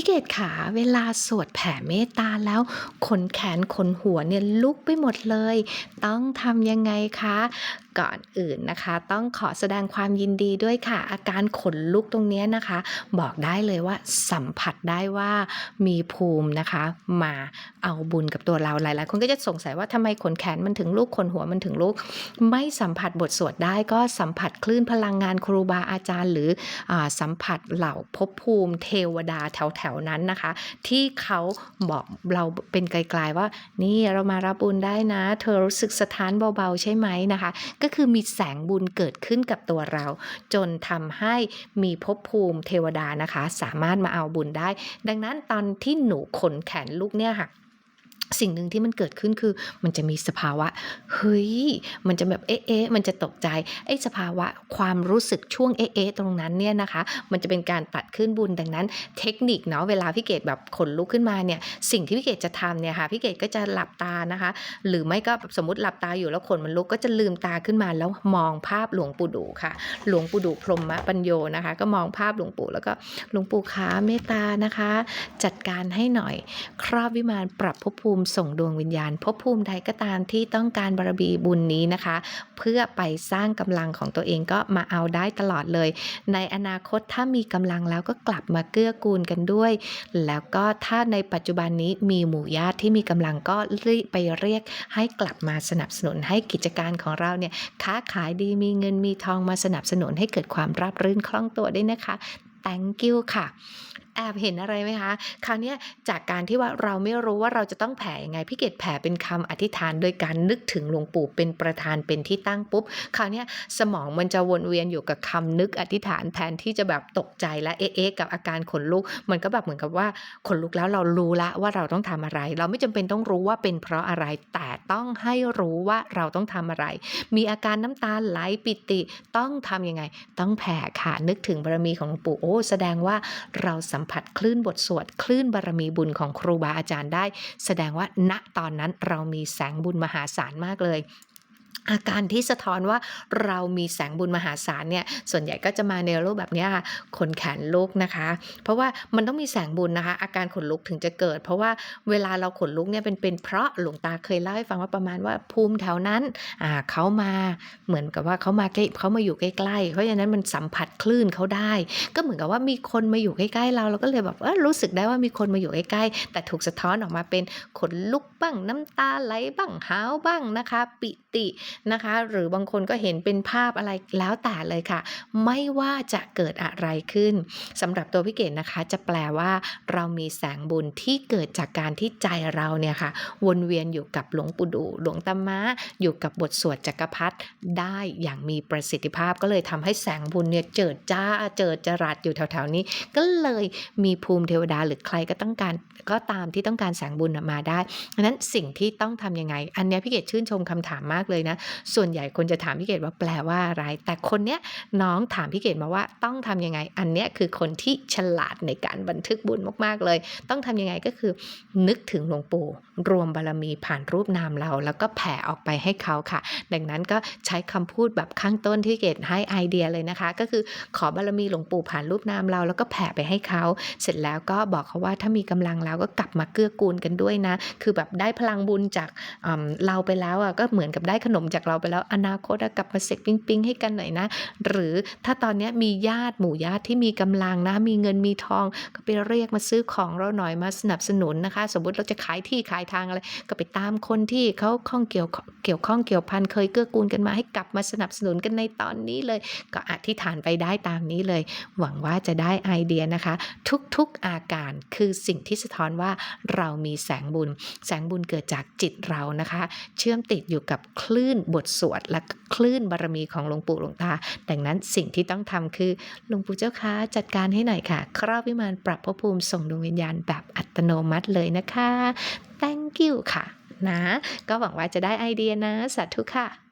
พี่เกดขาเวลาสวดแผ่เมตตาแล้วขนแขนขนหัวเนี่ยลุกไปหมดเลย ต้องทำยังไงคะ ก่อนอื่นนะคะ ต้องขอแสดงความยินดีด้วยค่ะ อาการขนลุกตรงนี้นะคะ บอกได้เลยว่าสัมผัสได้ว่ามีภูมินะคะ มาเอาบุญกับตัวเราหลายๆคนก็จะสงสัยว่าทำไมขนแขนมันถึงลุกขนหัวมันถึงลุกไม่สัมผัสบทสวดได้ก็สัมผัสคลื่นพลังงานครูบาอาจารย์ หรืออสัมผัสเหล่าภพภูมิเทวดาแถวๆนั้นนะคะ ที่เขาบอกเราเป็นไกลๆว่านี่เรามารับบุญได้นะ เธอรู้สึกสถานเบาๆใช่ไหมนะคะ ก็็คือมีแสงบุญเกิดขึ้นกับตัวเรา จนทำให้มีภพภูมิเทวดานะคะ สามารถมาเอาบุญได้ ดังนั้นตอนที่หนูขนแขนลูกเนี่ยค่ะ สิ่งหนึ่งที่มันเกิดขึ้นคือมันจะมีสภาวะเฮ้ยมันจะแบบเอ๊ะเอ๊ะมันจะตกใจไอ้สภาวะความรู้สึกช่วงเอ๊ะเอ๊ะตรงนั้นเนี่ยนะคะ มันจะเป็นการตัดขึ้นบุญดังนั้น เทคนิคเนาะเวลาพี่เกดแบบขนลุกขึ้นมาเนี่ยสิ่งที่พี่เกดจะทำเนี่ยค่ะพี่เกดก็จะหลับตานะคะ หรือไม่ก็สมมติหลับตาอยู่แล้วขนมันลุกก็จะลืมตาขึ้นมาแล้วมองภาพหลวงปู่ดูค่ะ หลวงปู่ดูพรหมปัญโยนะคะ ก็มองภาพหลวงปู่แล้วก็หลวงปู่ขาเมตตานะคะ จัดการให้หน่อย ครอบวิมานปรับภพภูมิส่งดวงวิญญาณภพภูมิใดก็ตามที่ต้องการบารมีบุญนี้นะคะ เพื่อไปสร้างกำลังของตัวเองก็มาเอาได้ตลอดเลย ในอนาคตถ้ามีกำลังแล้วก็กลับมาเกื้อกูลกันด้วย แล้วก็ถ้าในปัจจุบันนี้มีหมู่ญาติที่มีกำลังก็รีบไปเรียกให้กลับมาสนับสนุนให้กิจการของเราเนี่ยค้าขายดีมีเงินมีทองมาสนับสนุนให้เกิดความราบรื่นคล่องตัวได้นะคะ thank you ค่ะ แอบเห็นอะไรไหมคะคราวนี้จากการที่ว่าเราไม่รู้ว่าเราจะต้องแผ่ยังไงพี่เกดแผ่เป็นคำอธิษฐาน โดยการนึกถึงหลวงปู่เป็นประธานเป็นที่ตั้งปุ๊บคราวนี้สมองมันจะวนเวียนอยู่กับคำนึกอธิษฐานแทนที่จะแบบตกใจและเอ๊ะกับอาการขนลุก มันก็แบบเหมือนกับว่าขนลุกแล้วเรารู้ละว่าเราต้องทำอะไร เราไม่จำเป็นต้องรู้ว่าเป็นเพราะอะไร แต่ต้องให้รู้ว่าเราต้องทำอะไร มีอาการน้ำตาไหลปิติต้องทำยังไง ต้องแผ่ค่ะนึกถึงบารมีของหลวงปู่โอ้แสดงว่าเราสัมผัสคลื่นบทสวดคลื่นบารมีบุญของครูบาอาจารย์ได้ แสดงว่าณตอนนั้นเรามีแสงบุญมหาศาลมากเลย อาการที่สะท้อนว่าเรามีแสงบุญมหาศาลเนี่ยส่วนใหญ่ก็จะมาในรูปแบบเนี้ยค่ะขนแขนลุกนะคะ เพราะว่ามันต้องมีแสงบุญนะคะ อาการขนลุกถึงจะเกิด เพราะว่าเวลาเราขนลุกเนี่ยเป็นเป็นเพราะหลวงตาเคยเล่าให้ฟังว่าประมาณว่าภูมิแถวนั้นอ่าเขามาเหมือนกับว่าเขามาใกล้เขามาอยู่ใกล้ๆเพราะฉะนั้นมันสัมผัสคลื่นเขาได้ ก็เหมือนกับว่ามีคนมาอยู่ใกล้ๆเราเราก็เลยแบบเออรู้สึกได้ว่ามีคนมาอยู่ใกล้ๆแต่ถูกสะท้อนออกมาเป็นขนลุกบ้างน้ำตาไหลบ้างหาวบ้างนะคะ ปิตินะคะ หรือบางคนก็เห็นเป็นภาพอะไรแล้วแต่เลยค่ะ ไม่ว่าจะเกิดอะไรขึ้นสำหรับตัวพี่เกดนะคะ จะแปลว่าเรามีแสงบุญที่เกิดจากการที่ใจเราเนี่ยค่ะ วนเวียนอยู่กับหลวงปู่ดูหลวงตามะอยู่กับบทสวดจักรพรรดิได้อย่างมีประสิทธิภาพก็เลยทำให้แสงบุญเนี่ยเจิดจ้าเจิดจรัสอยู่แถวๆนี้ ก็เลยมีภูมิเทวดาหรือใครก็ต้องการก็ตามที่ต้องการแสงบุญมาได้ดังนั้นสิ่งที่ต้องทำยังไง อันนี้พี่เกดชื่นชมคำถามมากเลยนะส่วนใหญ่คนจะถามพี่เกดว่าแปลว่าอะไร แต่คนเนี้ยน้องถามพี่เกดมาว่าต้องทำยังไง อันเนี้ยคือคนที่ฉลาดในการบันทึกบุญมาก ๆ เลย ต้องทำยังไงก็คือ นึกถึงหลวงปู่รวมบารมีผ่านรูปนามเรา แล้วก็แผ่ออกไปให้เขาค่ะ ดังนั้นก็ใช้คำพูดแบบข้างต้นที่เกดให้ไอเดียเลยนะคะ ก็คือขอบารมีหลวงปู่ผ่านรูปนามเรา แล้วก็แผ่ไปให้เขา เสร็จแล้วก็บอกเขาว่าถ้ามีกำลังแล้วก็กลับมาเกื้อกูลกันด้วยนะ คือแบบได้พลังบุญจากอืมเราไปแล้วอะก็เหมือนกับได้ขนมจากเราไปแล้วอนาคตอะกลับมาเสกปิ๊งๆให้กันหน่อยนะ หรือถ้าตอนนี้มีญาติหมู่ญาติที่มีกำลังนะ มีเงินมีทองก็ไปเรียกมาซื้อของเราหน่อยมาสนับสนุนนะคะ สมมติเราจะขายที่ขายทางอะไรก็ไปตามคนที่เขาข้องเกี่ยวเกี่ยวข้องเกี่ยวพันเคยเกื้อกูลกันมาให้กลับมาสนับสนุนกันในตอนนี้เลย ก็อธิษฐานไปได้ตามนี้เลย หวังว่าจะได้ไอเดียนะคะ ทุกๆอาการคือสิ่งที่สะท้อนว่าเรามีแสงบุญ แสงบุญเกิดจากจิตเรานะคะ เชื่อมติดอยู่กับคลื่นบทสวดและคลื่นบารมีของหลวงปู่หลวงตา ดังนั้นสิ่งที่ต้องทำคือหลวงปู่เจ้าคะจัดการให้หน่อยค่ะ ครอบวิมานปรับภพภูมิส่งดวงวิญญาณแบบอัตโนมัติเลยนะคะ thank you ค่ะ นะ ก็หวังว่าจะได้ไอเดียนะสาธุค่ะ